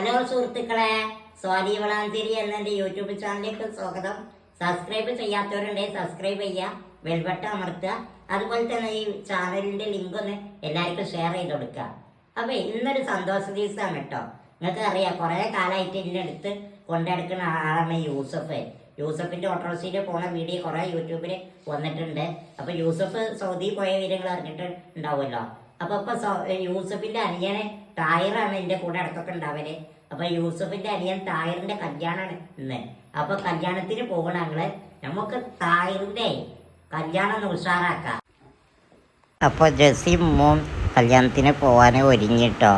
Hello സുഹൃത്തുക്കളെ സ്വാതി വളാഞ്ചേരി എന്ന എന്റെ യൂട്യൂബ് ചാനലിലേക്ക് സ്വാഗതം. സബ്സ്ക്രൈബ് ചെയ്യാത്തവരുണ്ടെങ്കിൽ സബ്സ്ക്രൈബ് ചെയ്യുക ബെൽബട്ടൺ അമർത്തുക. അതുപോലെ തന്നെ ഈ ചാനലിന്റെ ലിങ്ക് ഒന്ന് എല്ലാവർക്കും ഷെയർ ചെയ്ത് കൊടുക്കുക. അപ്പോൾ ഇന്നൊരു സന്തോഷ ദിവസമാണ് കേട്ടോ. നിങ്ങൾക്ക് അറിയാം കുറേ കാലമായിട്ട് എന്റെ അടുത്ത് കൊണ്ടെടുക്കുന്ന ആളാണ് യൂസഫ്. യൂസഫിന്റെ ഓട്ടോറിക്ഷയിൽ പോണ വീഡിയോ കുറേ യൂട്യൂബിൽ വന്നിട്ടുണ്ട്. അപ്പോൾ യൂസഫ് സൗദി പോയ വിവരങ്ങൾ അറിഞ്ഞിട്ട് ഉണ്ടാവുമല്ലോ അപ്പൊ ഇപ്പൊ യൂസഫിന്റെ അനിയനെ തായറാണ് എന്റെ കൂടെ അടുത്തൊക്കെ ഉണ്ടാവൽ അപ്പൊ യൂസഫിന്റെ അനിയൻ തായറിന്റെ കല്യാണമാണ് ഇന്ന്. അപ്പൊ കല്യാണത്തിന് പോകണ ഞങ്ങൾ. നമുക്ക് തായറിന്റെ കല്യാണം ഉഷാറാക്കാം. അപ്പൊ ജസീം മോൻ കല്യാണത്തിന് പോകാൻ ഒരുങ്ങിട്ടോ.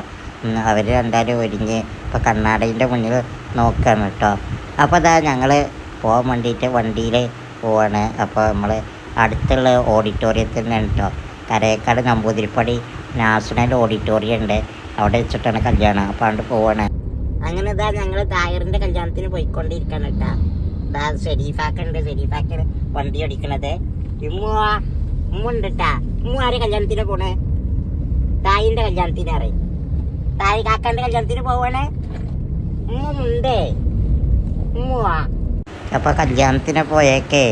അവർ രണ്ടാരും ഒരുങ്ങി ഇപ്പൊ കണ്ണാടീന്റെ മുന്നിൽ നോക്കാണ് കേട്ടോ അപ്പോൾ അതാ ഞങ്ങൾ പോകാൻ വേണ്ടിയിട്ട് വണ്ടിയിൽ പോവാണ്. അപ്പോൾ നമ്മൾ അടുത്തുള്ള ഓഡിറ്റോറിയത്തിൽ നിന്നാണ് കേട്ടോ കരയേക്കാട് നമ്പൂതിരിപ്പടി നാഷണൽ ഓഡിറ്റോറിയം ഉണ്ട് അവിടെ വെച്ചിട്ടാണ് കല്യാണം. അപ്പോൾ അവിടെ പോവാണ്. അങ്ങനെ ഇതാ ഞങ്ങൾ തായറിന്റെ കല്യാണത്തിന് പോയിക്കൊണ്ടിരിക്കണം കേട്ടാ ഇതാ ഷെരീഫാക്കുണ്ട്. ഷെരീഫാക്ക് വണ്ടി ഓടിക്കണത്. ഇമ്മുവാ. ഉമ്മുണ്ട് കേട്ടാ ഉമ്മു ആരെ കല്യാണത്തിന് പോണേ? തായിന്റെ കല്യാണത്തിന് അറിയും തായി കാക്കന്റെ കല്യാണത്തിന് പോവാണ്. ഉമ്മുണ്ടേ ഉമ്മുവാ അപ്പൊ കല്യാണത്തിന് പോയേക്കേ.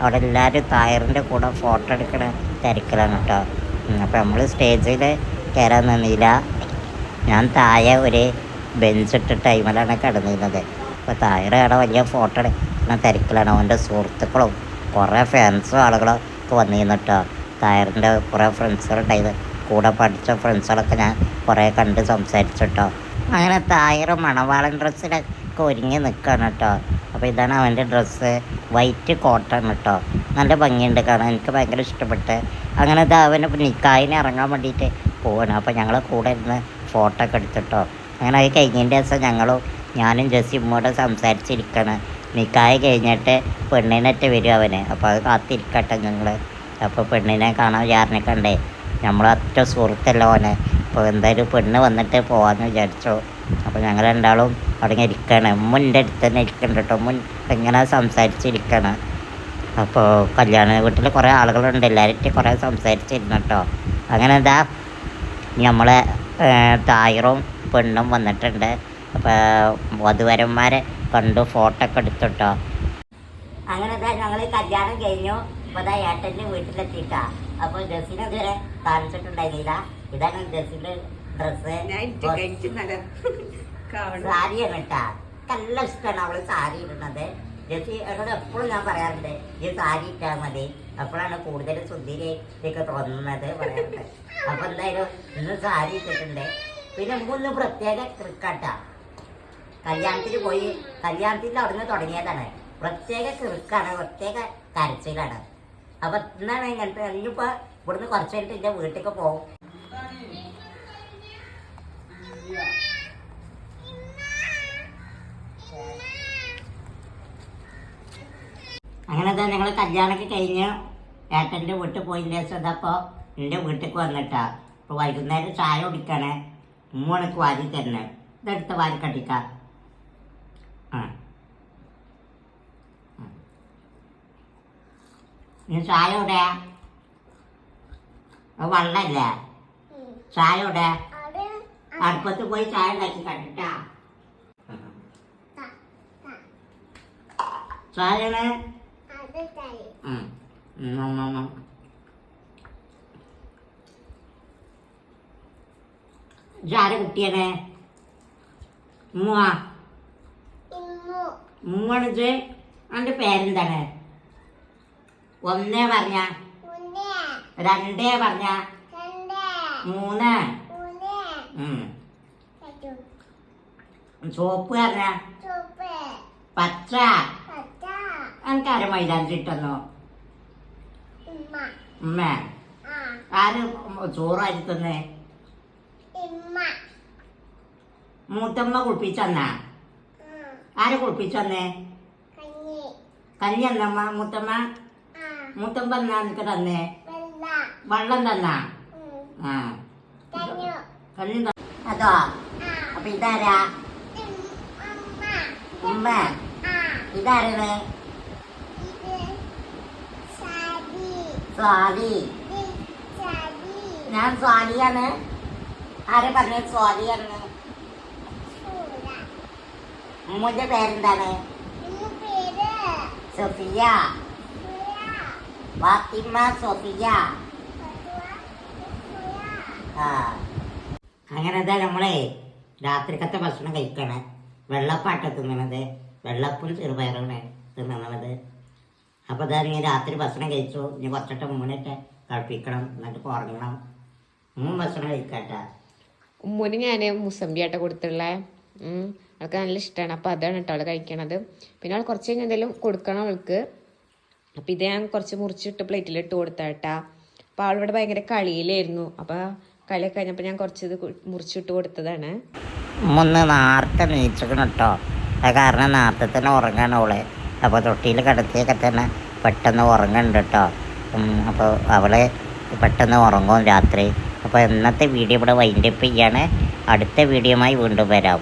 അവിടെ എല്ലാവരും തായറിന്റെ കൂടെ ഫോട്ടോ എടുക്കണ. തിരക്കിലാണ് കേട്ടോ. അപ്പോൾ നമ്മൾ സ്റ്റേജിൽ കയറാൻ നിന്നില്ല. ഞാൻ താഴെ ഒരു ബെഞ്ച് ടൈമിലാണ് കിടന്നിരുന്നത്. അപ്പോൾ താഴെ അവിടെ വലിയ ഫോട്ടോ എടുക്കുന്ന തിരക്കിലാണ്. അവന്റെ സുഹൃത്തുക്കളും കുറേ ഫാൻസും ആളുകളും ഒക്കെ വന്നിരുന്നു കേട്ടോ. തായറിന്റെ കുറേ ഫ്രണ്ട്സുകളുണ്ടായത് കൂടെ പഠിച്ച ഫ്രണ്ട്സുകളൊക്കെ ഞാൻ കുറേ കണ്ട് സംസാരിച്ചിട്ടോ അങ്ങനെ തായറ് മണവാളൻ ഡ്രസ്സിലൊക്കെ ഒരുങ്ങി നിൽക്കുകയാണ് കേട്ടോ. അപ്പോൾ ഇതാണ് അവന്റെ ഡ്രസ്സ് വൈറ്റ് കോട്ടൺ കേട്ടോ. നല്ല ഭംഗിയുണ്ട് കാണാൻ. എനിക്ക് ഭയങ്കര ഇഷ്ടപ്പെട്ട്. അങ്ങനെ ദാവനെ അവന് നിക്കായിന് ഇറങ്ങാൻ വേണ്ടിയിട്ട് പോവാണ്. അപ്പോൾ ഞങ്ങളെ കൂടെ ഇരുന്ന് ഫോട്ടോ ഒക്കെ എടുത്തിട്ടോ. അങ്ങനെ അത് കഴിഞ്ഞതിന്റെ ദിവസം ഞങ്ങളും ഞാനും ജസിമ്മോടെ സംസാരിച്ചിരിക്കണം. നിക്കായ കഴിഞ്ഞിട്ട് പെണ്ണിനറ്റ് വരും അവന്. അപ്പോൾ അത് കാത്തിരിക്കട്ടെ ഞങ്ങൾ അപ്പോൾ പെണ്ണിനെ കാണാൻ വിചാരണ കണ്ടേ. നമ്മൾ അത്ര സുഹൃത്തല്ല ഓനെ. അപ്പോൾ എന്തായാലും പെണ്ണ് വന്നിട്ട് പോകാമെന്ന് വിചാരിച്ചു. അപ്പോൾ ഞങ്ങൾ രണ്ടാളും അവിടെ ഇരിക്കണം. മുന്റെ അടുത്ത് തന്നെ ഇരിക്കണ്ട കേട്ടോ. മുൻ ഇങ്ങനെ സംസാരിച്ചിരിക്കണം. അപ്പോൾ കല്യാണ വീട്ടിൽ കുറേ ആളുകളുണ്ട്. എല്ലാവരും കുറേ സംസാരിച്ചിരുന്നു കേട്ടോ അങ്ങനെ എന്താ നമ്മളെ തായറും പെണ്ണും വന്നിട്ടുണ്ട്. അപ്പോൾ വധുവരന്മാരെ കണ്ടു ഫോട്ടോ ഒക്കെ എടുത്തിട്ടോ. അങ്ങനെ എന്താ ഞങ്ങൾ കല്യാണം കഴിഞ്ഞു. ഇപ്പോൾ ഇതാ ഏട്ടന്റെ വീട്ടിലെത്തിയിട്ടാ. അപ്പോൾ ഡ്രസ്സിനെ ഇതുവരെ കാണിച്ചിട്ടുണ്ടായിരുന്നില്ല. ഇതാണ് ഡ്രസ്സിന്റെ ഡ്രസ്സ്. സാരിയാണ് കേട്ടാ. നല്ല ഇഷ്ടമാണ് അവൾ സാരി ഇടുന്നത്. ജെസ്സി എന്നോട് എപ്പോഴും ഞാൻ പറയാറുണ്ട് ഈ സാരി ഇട്ടാൽ മതി. അപ്പോഴാണ് കൂടുതൽ സുന്ദരിയൊക്കെ തോന്നുന്നത് പറയാറുണ്ട്. അപ്പൊ എന്തായാലും ഇന്ന് സാരി ഇട്ടിട്ടുണ്ട്. പിന്നെ മൂന്ന് പ്രത്യേക ക്രിക്കറ്റാ കല്യാണത്തിന് പോയി കല്യാണത്തിന്റെ അവിടുന്ന് തുടങ്ങിയതാണ്. പ്രത്യേക ക്രിക്കാണ് പ്രത്യേക കരച്ചിലാണ്. അപ്പൊ ഇന്നാണ് ഇങ്ങനത്തെ ഇനിയിപ്പോ ഇവിടുന്ന് കുറച്ച് കഴിഞ്ഞിട്ട് എന്റെ വീട്ടിലേക്ക് പോകും അങ്ങനെ തന്നെ ഞങ്ങൾ കല്യാണമൊക്കെ കഴിഞ്ഞ് ഏട്ടന്റെ വീട്ടിൽ പോയതിന്റെ ശേഷം ഇതപ്പോൾ എന്റെ വീട്ടിലേക്ക് വന്നിട്ടാ. അപ്പോൾ വൈകുന്നേരം ചായ കുടിക്കണേ ഉമ്മണക്ക് വാരി തരണേ ഇതെടുത്ത് വാരി കട്ടിക്ക ആ. ഇനി ചായ ഇവിടെ വെള്ളല്ലേ? ചായ ഇവിടെ അടുപ്പത്ത് പോയി ചായ ഉണ്ടാക്കി കണ്ടിട്ടാ. ചായയാണ്. ഇതാരെ ഉമ്മ ഉമ്മണിച്ച് എന്റെ പേരെന്താണ്? ഒന്നേ പറഞ്ഞ? രണ്ടേ പറഞ്ഞ? മൂന്ന്. ചുവപ്പ് പറഞ്ഞ? പച്ച എനിക്ക് ആരും മൈതാനത്ത് ഇട്ടെന്നോ? ഉമ്മ. ആര് ചോറായി തന്നെ? മൂത്തമ്മ കുളിപ്പിച്ചന്നാ? ആര് കുളിപ്പിച്ചന്നേ? കഞ്ഞി. എന്നമ്മ മൂത്തമ്മ? മൂത്തമ്മ എന്നാ നിനക്ക് തന്നേ? വെള്ളം. തന്നാ? ആ. കഞ്ഞി. അതോ? അപ്പൊ ഇതാരാ? ഉമ്മ. ഇതാരാണ്? സ്വാതി. ഞാൻ സ്വാതിയാണ്. ആരെ പറഞ്ഞ? സ്വാതിയാണ്. മുമ്മുന്റെ പേരെന്താണ്? സൊഫിയ. ഫാത്തിമ സൊഫിയ. ആ. അങ്ങനെ എന്താ നമ്മളെ രാത്രിക്കത്തെ ഭക്ഷണം കഴിക്കണേ. വെള്ളപ്പാട്ട തിന്നണത്. വെള്ളപ്പും ചെറുപയറാണ് തിന്നണത്. അപ്പോൾ ഇതാ നീ രാത്രി ഭക്ഷണം കഴിച്ചു? ഇനി കുറച്ചിട്ട് മൂന്നിട്ട് കളിപ്പിക്കണം എന്നിട്ട് ഉറങ്ങണം. മൂന്ന് ഭക്ഷണം കഴിക്കട്ടെ. ഉമ്മൂന് ഞാൻ മുസമ്പിയാട്ട കൊടുത്തുള്ള അവൾക്ക് നല്ല ഇഷ്ടമാണ് അപ്പോൾ അതാണ് കേട്ടോ അവൾ കഴിക്കണത്. പിന്നെ അവൾ കുറച്ച് കഴിഞ്ഞ് എന്തെങ്കിലും കൊടുക്കണം അവൾക്ക്? അപ്പം ഇത് ഞാൻ കുറച്ച് മുറിച്ചിട്ട് പ്ലേറ്റിലിട്ട് കൊടുത്താട്ടാ അപ്പോൾ അവളിവിടെ ഭയങ്കര കളിയിലായിരുന്നു. അപ്പോൾ കളിയൊക്കെ കഴിഞ്ഞപ്പോൾ ഞാൻ കുറച്ച് ഇത് മുറിച്ചിട്ട് കൊടുത്തതാണ്. ഒന്ന് നേരത്തെ നീച്ചിക്കണം കേട്ടോ. അത് കാരണം നേരത്തെ തന്നെ ഉറങ്ങാണ് അവൾ. അപ്പോൾ തൊട്ടിയിൽ കിടത്തിയൊക്കെ തന്നെ പെട്ടെന്ന് ഉറങ്ങുന്നുണ്ട് കേട്ടോ. അപ്പോൾ അവളെ പെട്ടെന്ന് ഉറങ്ങും രാത്രി. അപ്പോൾ ഇന്നത്തെ വീഡിയോ ഇവിടെ വൈൻഡപ്പ് ചെയ്യാണ്. അടുത്ത വീഡിയോയുമായി വീണ്ടും വരാം.